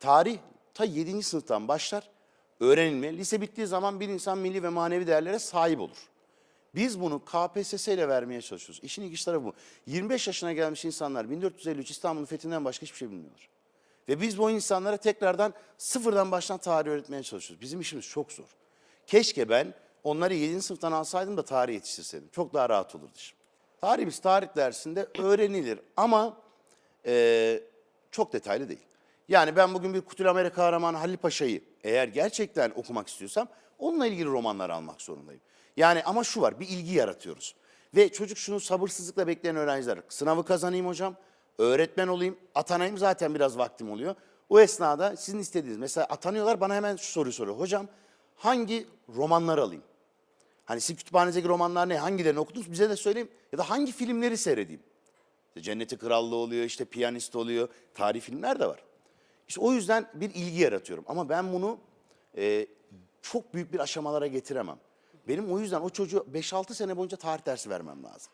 tarih ta 7. sınıftan başlar. Öğrenilme. Lise bittiği zaman bir insan milli ve manevi değerlere sahip olur. Biz bunu KPSS ile vermeye çalışıyoruz. İşin ilginç tarafı bu. 25 yaşına gelmiş insanlar 1453 İstanbul'un fethinden başka hiçbir şey bilmiyorlar. Ve biz bu insanlara tekrardan sıfırdan baştan tarih öğretmeye çalışıyoruz. Bizim işimiz çok zor. Keşke ben onları 7. sınıftan alsaydım da tarih yetiştirseydim. Çok daha rahat olurdu işim. Tarih biz tarih dersinde öğrenilir ama eee, çok detaylı değil. Yani ben bugün bir Kutluamere kahramanı Halil Paşa'yı eğer gerçekten okumak istiyorsam onunla ilgili romanlar almak zorundayım. Yani ama şu var bir ilgi yaratıyoruz. Ve çocuk şunu sabırsızlıkla bekleyen öğrenciler. Sınavı kazanayım hocam, öğretmen olayım, atanayım zaten biraz vaktim oluyor. O esnada sizin istediğiniz mesela atanıyorlar bana hemen şu soruyu soruyor. Hocam hangi romanları alayım? Hani sizin kütüphanenizdeki romanlar ne? Hangilerini okudunuz? Bize de söyleyin. Ya da hangi filmleri seyredeyim? İşte Cenneti Krallığı oluyor, işte Piyanist oluyor, tarih filmler de var. İşte o yüzden bir ilgi yaratıyorum. Ama ben bunu e, çok büyük bir aşamalara getiremem. Benim o yüzden o çocuğu 5-6 sene boyunca tarih dersi vermem lazım.